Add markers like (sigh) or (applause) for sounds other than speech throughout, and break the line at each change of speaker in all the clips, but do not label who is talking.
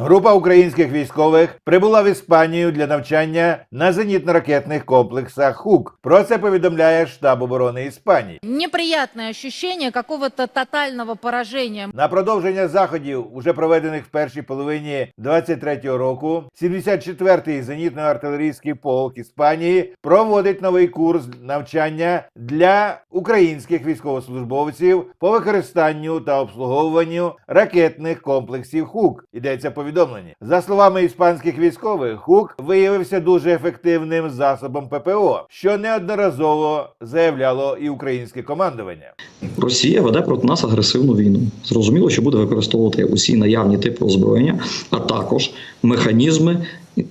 Група українських військових прибула в Іспанію для навчання на зенітно-ракетних комплексах ХУК. Про це повідомляє штаб оборони Іспанії.
Неприятное ощущение какого-то тотального поражения.
На продовження заходів, уже проведених в першій половині 23-го року, 74-й зенітно-артилерійський полк Іспанії проводить новий курс навчання для українських військовослужбовців по використанню та обслуговуванню ракетних комплексів ХУК. Йдеться в повідомленні. За словами іспанських військових, ХУК виявився дуже ефективним засобом ППО, що неодноразово заявляло і українське командування.
Росія веде проти нас агресивну війну. Зрозуміло, що буде використовувати усі наявні типи озброєння, а також механізми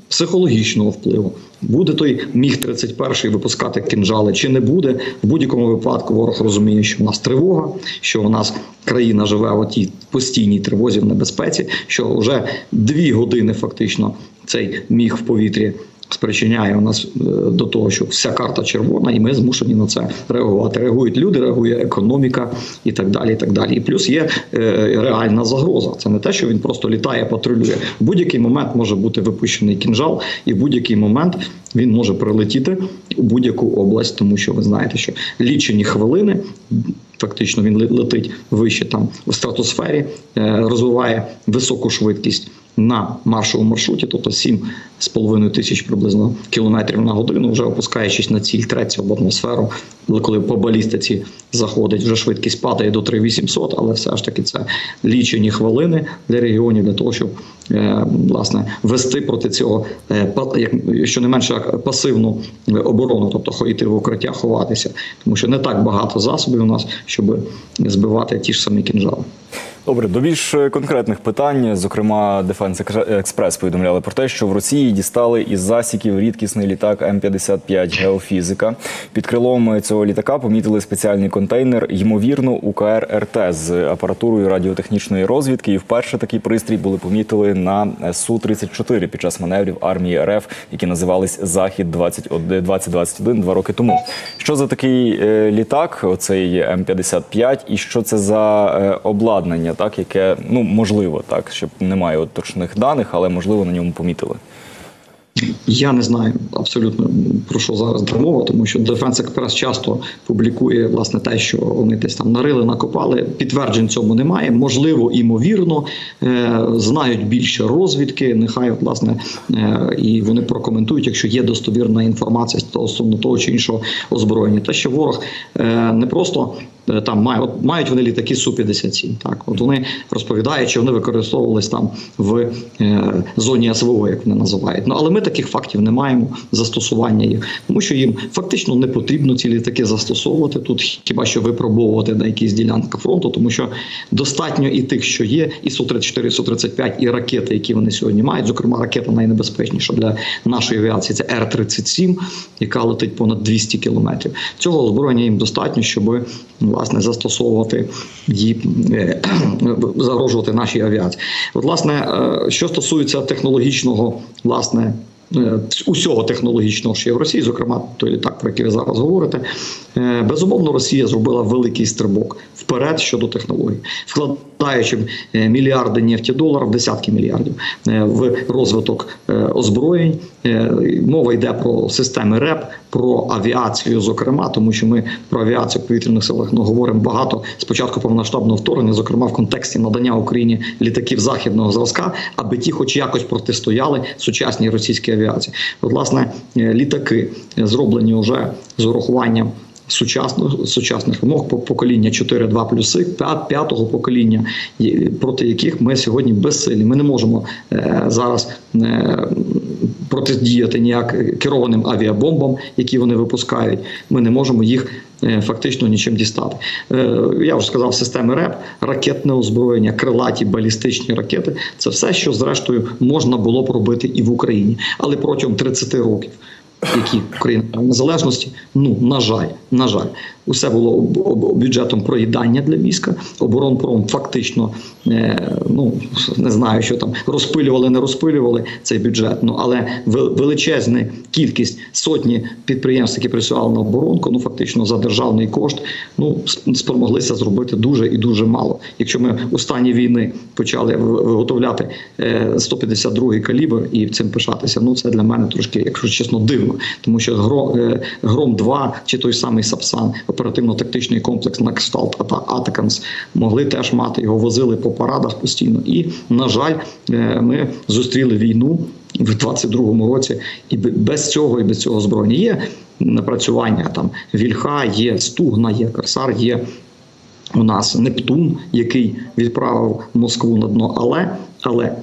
психологічного впливу. Буде той міг 31 випускати кинжали чи не буде. В будь-якому випадку ворог розуміє, що в нас тривога, що у нас країна живе в тій постійній тривозі в небезпеці, що вже дві години фактично цей міг в повітрі спричиняє у нас е, до того, що вся карта червона, і ми змушені на це реагувати. Реагують люди, реагує економіка і так далі. І так далі. І плюс є е, реальна загроза. Це не те, що він просто літає, патрулює. В будь-який момент може бути випущений кінжал, і в будь-який момент він може прилетіти у будь-яку область, тому що ви знаєте, що лічені хвилини. Фактично він ле- летить вище там в стратосфері, е, розвиває високу швидкість на маршовому маршруті, тобто 7,5 тисяч приблизно кілометрів на годину, вже опускаючись на ціль треться в атмосферу. Коли по балістиці заходить, вже швидкість падає до 3800, але все ж таки це лічені хвилини для регіонів для того, щоб е, власне вести проти цього е, щонайменше пасивну е, оборону, тобто ходити в укриття, ховатися, тому що не так багато засобів у нас, щоб збивати ті ж самі кінжали.
Добре, до більш конкретних питань. Зокрема, Дефенс Експрес повідомляли про те, що в Росії дістали із засіків рідкісний літак М-55 геофізика. Під крилом цього літака помітили спеціальний контейнер, ймовірно, УКР РТ з апаратурою радіотехнічної розвідки. І вперше такий пристрій були помітили на су 34 під час маневрів армії РФ, які називались Захід 2021 два роки тому. Що за такий е, літак? Оцей М-55, і що це за е, обладнання, так яке ну можливо, так щоб немає от точних даних, але можливо на ньому помітили.
Я не знаю абсолютно про що зараз йде мова, тому що Defense Express часто публікує власне те, що вони десь там нарили, накопали. Підтверджень цьому немає. Можливо, імовірно, е, знають більше розвідки. Нехай власне е, і вони прокоментують, якщо є достовірна інформація стосовно того чи іншого озброєння. Те, що ворог е, не просто там має, от мають вони літаки су 57 Так, от вони розповідають, що вони використовувались там в е, зоні СВО, як вони називають. Ну але ми таких фактів не маємо застосування їх, тому що їм фактично не потрібно ці літаки застосовувати тут, хіба що випробовувати на якісь ділянках фронту, тому що достатньо і тих, що є, і су 34 су 35 і ракети, які вони сьогодні мають. Зокрема, ракета найнебезпечніша для нашої авіації це Р 37 яка летить понад 200 кілометрів. Цього озброєння їм достатньо, щоб власне застосовувати її е, (clears throat) загрожувати нашій авіації. От, власне, е, що стосується технологічного, власне. е, Усього технологічного, що є в Росії, зокрема той літак, про який ви зараз говорите, безумовно, Росія зробила великий стрибок вперед щодо технологій, вкладаючи е, мільярди нефтєдоларів, десятки мільярдів е, в розвиток е, озброєнь. Мова йде про системи РЕП, про авіацію, зокрема, тому що ми про авіацію в повітряних силах ну, говоримо багато спочатку повномасштабного вторгнення, зокрема в контексті надання Україні літаків західного зразка, аби ті, хоч якось протистояли сучасній російській авіації. От, власне, літаки зроблені вже з урахуванням. Сучасних сучасних вимог по покоління 4.2 плюси, п'ят- п'ятого покоління, проти яких ми сьогодні безсилі. Ми не можемо е, зараз е, протидіяти ніяк керованим авіабомбам, які вони випускають. Ми не можемо їх е, фактично нічим дістати. Я вже сказав, системи РЕП, ракетне озброєння, крилаті балістичні ракети це все, що зрештою можна було б робити і в Україні, але протягом 30 років. Які Україна незалежності, ну на жаль, на жаль, Усе було бюджетом проїдання для війська. Оборонпром фактично е, ну не знаю, що там розпилювали, не розпилювали цей бюджет. Ну але величезна кількість сотні підприємств, які працювали на оборонку, ну фактично за державний кошт, ну спромоглися зробити дуже і дуже мало. Якщо ми у стані війни почали виготовляти е, 152 калібр і цим пишатися, ну це для мене трошки, якщо чесно, дивно, тому що е, гром 2 чи той самий Сапсан, оперативно-тактичний комплекс на кшталт Ата- Атакамс, могли теж мати його возили по парадах постійно. І на жаль, е, ми зустріли війну в 22-му році, і без цього і без цього озброєння є напрацювання там Вільха, є Стугна, є Корсар, є у нас Нептун, який відправив Москву на дно. Але але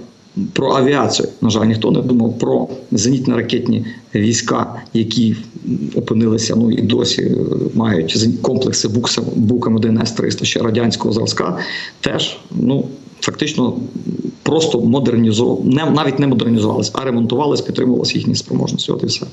про авіацію, на жаль, ніхто не думав про зенітно-ракетні війська, які опинилися ну і досі е, мають комплекси Букам 1 С 300 ще радянського зразка. Теж ну фактично просто модернізували, навіть не модернізувалися, а ремонтувалися, підтримувалися їхні спроможності. От і все.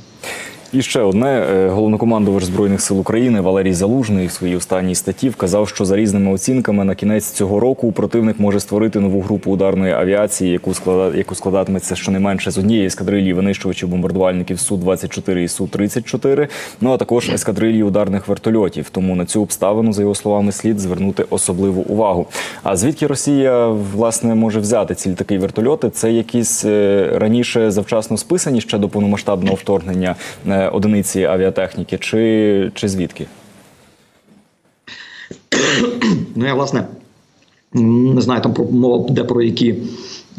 І ще одне Е, головнокомандувач збройних сил України Валерій Залужний в своїй останній статті вказав, що за різними оцінками на кінець цього року противник може створити нову групу ударної авіації, яку склада яку складатиметься щонайменше з однієї ескадрилії винищувачів бомбардувальників су 24 і су 34 ну а також ескадрилії ударних вертольотів. Тому на цю обставину, за його словами, слід звернути особливу увагу. А звідки Росія власне може взяти ці літаки вертольоти? Це якісь е, раніше завчасно списані ще до повномасштабного вторгнення е, одиниці авіатехніки, чи, чи звідки? (clears throat)
Ну я власне не знаю, там мова йде про які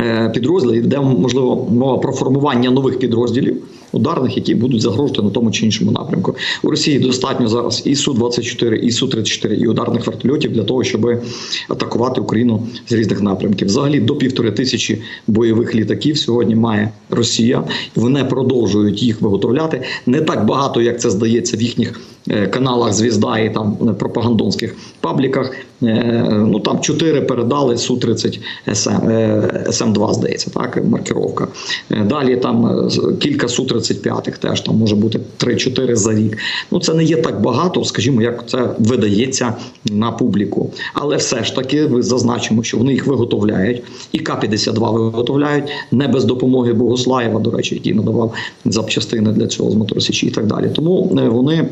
е, підрозділи, йде можливо мова про формування нових підрозділів ударних, які будуть загрожувати на тому чи іншому напрямку. У Росії достатньо зараз і су 24 і су 34 і ударних вертольотів для того, щоб атакувати Україну з різних напрямків. Взагалі до півтори тисячі бойових літаків сьогодні має Росія. Вони продовжують їх виготовляти не так багато, як це здається в їхніх е, каналах Звізда і там е, пропагандонських пабліках. Е, Ну там чотири передали су 30 СМ, е, СМ2, здається, так маркировка. Далі там кілька су 35 теж там може бути 3-4 за рік. Ну це не є так багато, скажімо, як це видається на публіку. Але все ж таки ви зазначимо, що вони їх виготовляють, і К-52 виготовляють не без допомоги Богослаєва, до речі, який надавав запчастини для цього з моторосічі і так далі. Тому е, вони.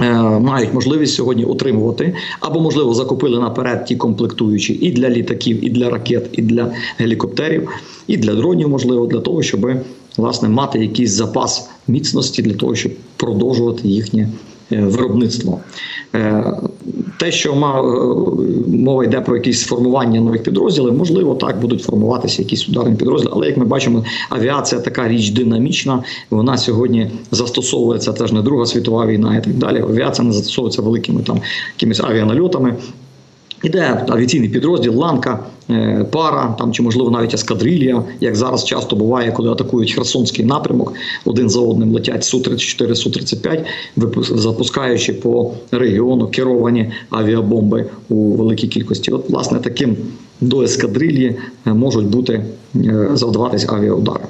е, Мають можливість сьогодні отримувати або можливо закупили наперед ті комплектуючі і для літаків, і для ракет, і для гелікоптерів, і для дронів, можливо, для того, щоб власне мати якийсь запас міцності для того, щоб продовжувати їхнє е, виробництво. Е, Те, що е, мова йде про якісь формування нових підрозділів, можливо, так будуть формуватися якісь ударні підрозділи. Але як ми бачимо, авіація така річ динамічна. Вона сьогодні застосовується теж не Друга світова війна і так далі. Авіація не застосовується великими там якимись авіанальотами. Іде авіаційний підрозділ, ланка, е, пара там чи можливо навіть ескадрилія, як зараз часто буває, коли атакують Херсонський напрямок, один за одним летять су 34 су 35 випу- запускаючи по регіону керовані авіабомби у великій кількості. От, власне, таким до ескадрилії е, можуть бути е, завдаватись авіаудари.